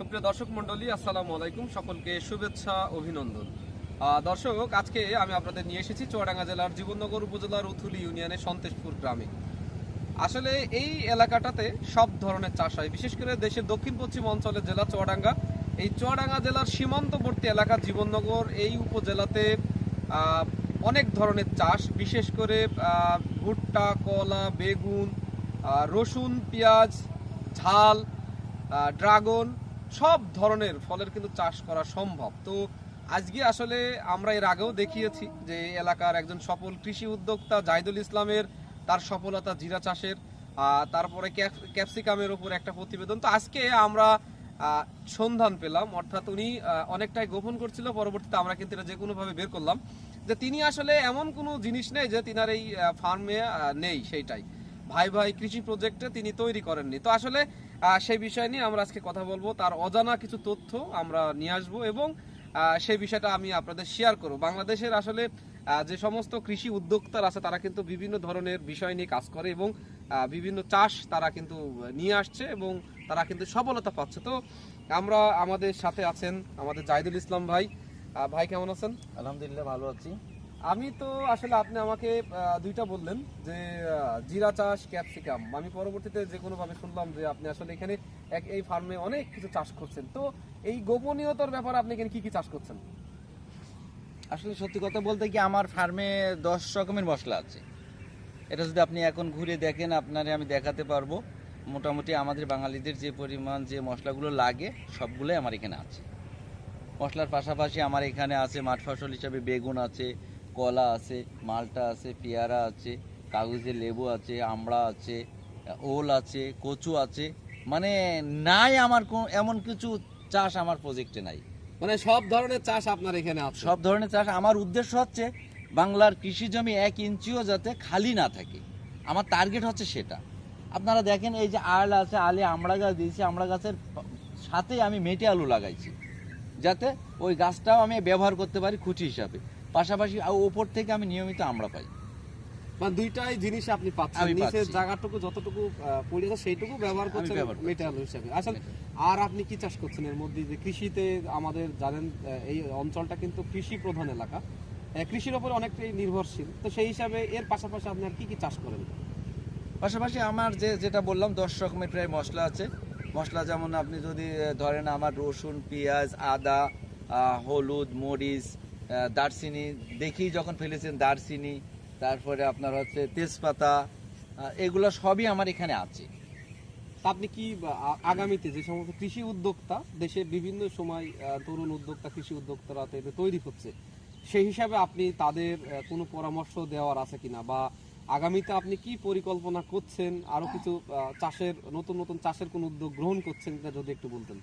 সুপ্রিয় দর্শক মণ্ডলী, আসসালামু আলাইকুম। সকলকে শুভেচ্ছা, অভিনন্দন। দর্শক, আজকে আমি আপনাদের নিয়ে এসেছি চুয়াডাঙ্গা জেলার জীবননগর উপজেলার উথুলি ইউনিয়নের সন্তেশপুর গ্রামে। আসলে এই এলাকাটাতে সব ধরনের চাষ হয়। বিশেষ করে দেশের দক্ষিণ পশ্চিম অঞ্চলের জেলা চুয়াডাঙ্গা। এই চুয়াডাঙ্গা জেলার সীমান্তবর্তী এলাকা জীবননগর এই উপজেলাতে অনেক ধরনের চাষ। বিশেষ করে ভুট্টা, কলা, বেগুন রসুন, পেঁয়াজ, ঝাল ড্রাগন সব ধরনের ফলের কিন্তু চাষ করা সম্ভব। তো আজকে আসলে আমরা এর আগেও দেখিয়েছি যে এলাকার একজন সফল কৃষি উদ্যোক্তা জাহিদুল ইসলামের তার সফলতা জিরা চাষের তারপরে ক্যাপসিকামের উপর একটা প্রতিবেদন। তো আজকে আমরা সন্ধান পেলাম, অর্থাৎ উনি অনেকটাই গোপন করছিল, পরবর্তীতে আমরা কিন্তু এটা যে কোনোভাবে বের করলাম যে তিনি আসলে এমন কোনো জিনিস নেই যে তিনার এই ফার্মে নেই সেইটাই। ভাই ভাই কৃষি প্রজেক্টে তিনি তৈরি করেননি। তো আসলে সেই বিষয় নিয়ে আমরা আজকে কথা বলব। তার অজানা কিছু তথ্য আমরা নিয়ে আসব এবং সেই বিষয়টা আমি আপনাদের শেয়ার করব। বাংলাদেশের আসলে যে সমস্ত কৃষি উদ্যোক্তারা আছে, তারা কিন্তু বিভিন্ন ধরনের বিষয় নিয়ে কাজ করে এবং বিভিন্ন চাষ তারা কিন্তু নিয়ে আসছে এবং তারা কিন্তু সফলতা পাচ্ছে। তো আমরা আমাদের সাথে আছেন আমাদের জাহিদুল ইসলাম ভাই। ভাই কেমন আছেন? আলহামদুলিল্লাহ, ভালো আছি। আমি তো আসলে আপনি আমাকে দুইটা বললেন যে জিরা চাষ, ক্যাপসিকাম। আমি পরবর্তীতে যে কোনো ভাবে শুনলাম যে আপনি আসলে এখানে এক, এই ফার্মে অনেক কিছু চাষ করছেন। তো এই গোপনীয়তার ব্যাপারে আপনি এখানে কি কি চাষ করছেন? আসলে সত্যি কথা বলতে কি আমার ফার্মে দশ রকমের মশলা আছে। এটা যদি আপনি এখন ঘুরে দেখেন, আপনারে আমি দেখাতে পারব। মোটামুটি আমাদের বাঙালিদের যে পরিমাণ যে মশলাগুলো লাগে, সবগুলোই আমার এখানে আছে। মশলার পাশাপাশি আমার এখানে আছে মাঠ ফসল হিসাবে বেগুন আছে কলা আছে মালটা আছে পেয়ারা আছে কাগজের লেবু আছে আমড়া আছে ওল আছে কচু আছে। মানে নাই আমার কোন এমন কিছু চাষ আমার প্রজেক্টে নাই। মানে সব ধরনের চাষ আপনার এখানে আছে? সব ধরনের চাষ। আমার উদ্দেশ্য হচ্ছে বাংলার কৃষি জমি এক ইঞ্চিও যাতে খালি না থাকে। আমার টার্গেট হচ্ছে সেটা। আপনারা দেখেন এই যে আল আছে আলে আমড়া গাছ দিয়েছি আমড়া গাছের সাথেই আমি মেটে আলু লাগাইছি। যাতে ওই গাছটাও আমি ব্যবহার করতে পারি খুঁটি হিসাবে। পাশাপাশি ওপর থেকে আমি নিয়মিত আমড়া পাই। মানে দুইটাই জিনিস আপনি পাচ্ছেন। নিচের জায়গাটুকু যতটুকু পড়েছে সেইটুকু ব্যবহার করছেন। হিসেবে। আসলে আর আপনি কি চাষ করছেন এর মধ্যে? যে কৃষিতে আমাদের জানেন এই অঞ্চলটা কিন্তু কৃষি প্রধান এলাকা। কৃষির উপর অনেকটাই নির্ভরশীল। তো সেই হিসাবে এর পাশাপাশি আপনি আর কি কি চাষ করেন? পাশাপাশি আমার যে যেটা বললাম দশ রকমের প্রায় মশলা আছে। মশলা যেমন আপনি যদি ধরেন আমার রসুন পেঁয়াজ আদা আহ, হলুদ মরিচ দারচিনি দেখি যখন ফেলেছেন দারচিনি তারপরে আপনার হচ্ছে তেজপাতা এগুলো সবই আমার এখানে আছে। আপনি কি আগামীতে যে সমস্ত কৃষি উদ্যোক্তা দেশের বিভিন্ন সময় তরুণ উদ্যোক্তা কৃষি উদ্যোক্তারা এতে তৈরি হচ্ছে সেই হিসাবে আপনি তাদের কোনো পরামর্শ দেওয়ার আছে কিনা? বা আগামীতে আপনি কি পরিকল্পনা করছেন? আরও কিছু চাষের নতুন নতুন চাষের কোন উদ্যোগ গ্রহণ করছেন যদি একটু বলতেন।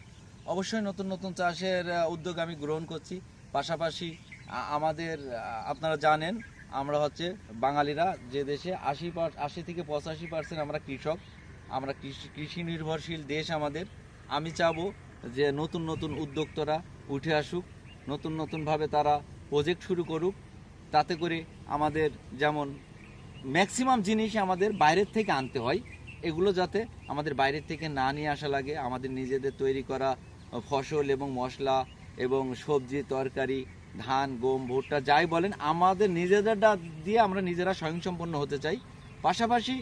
অবশ্যই নতুন নতুন চাষের উদ্যোগ আমি গ্রহণ করছি। পাশাপাশি আমাদের আপনারা জানেন, আমরা হচ্ছে বাঙালিরা যে দেশে আশি আশি থেকে পঁচাশি পার্সেন্ট আমরা কৃষক, আমরা কৃষি কৃষি নির্ভরশীল দেশ আমাদের। আমি চাবো যে নতুন নতুন উদ্যোক্তারা উঠে আসুক, নতুন নতুনভাবে তারা প্রজেক্ট শুরু করুক, তাতে করে আমাদের যেমন ম্যাক্সিমাম জিনিস আমাদের বাইরের থেকে আনতে হয়, এগুলো যাতে আমাদের বাইরের থেকে না নিয়ে আসা লাগে, আমাদের নিজেদের তৈরি করা ফসল এবং মশলা এবং সবজি, তরকারি ধান, গম, ভুট্টা, যাই বলেন, আমাদের নিজেদেরটা দিয়ে আমরা নিজেরা স্বয়ংসম্পন্ন হতে চাই। পাশাপাশি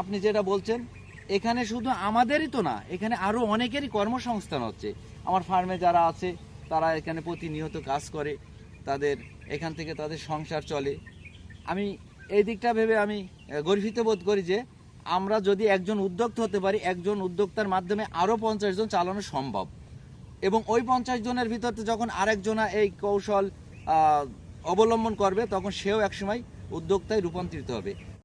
আপনি যেটা বলছেন, এখানে শুধু আমাদেরই তো না, এখানে আরও অনেকেরই কর্মসংস্থান হচ্ছে। আমার ফার্মে যারা আছে, তারা এখানে প্রতিনিয়ত কাজ করে, তাদের, এখান থেকে তাদের সংসার চলে। আমি এই দিকটা ভেবে আমি গর্বিত বোধ করি যে, আমরা যদি একজন উদ্যোক্তা হতে পারি, একজন উদ্যোক্তার মাধ্যমে আরও পঞ্চাশ জন চালানো সম্ভব। এবং ওই পঞ্চাশ জনের ভিতরতে যখন আরেকজনা এই কৌশল অবলম্বন করবে, তখন সেও একসময় উদ্যোক্তায় রূপান্তরিত হবে।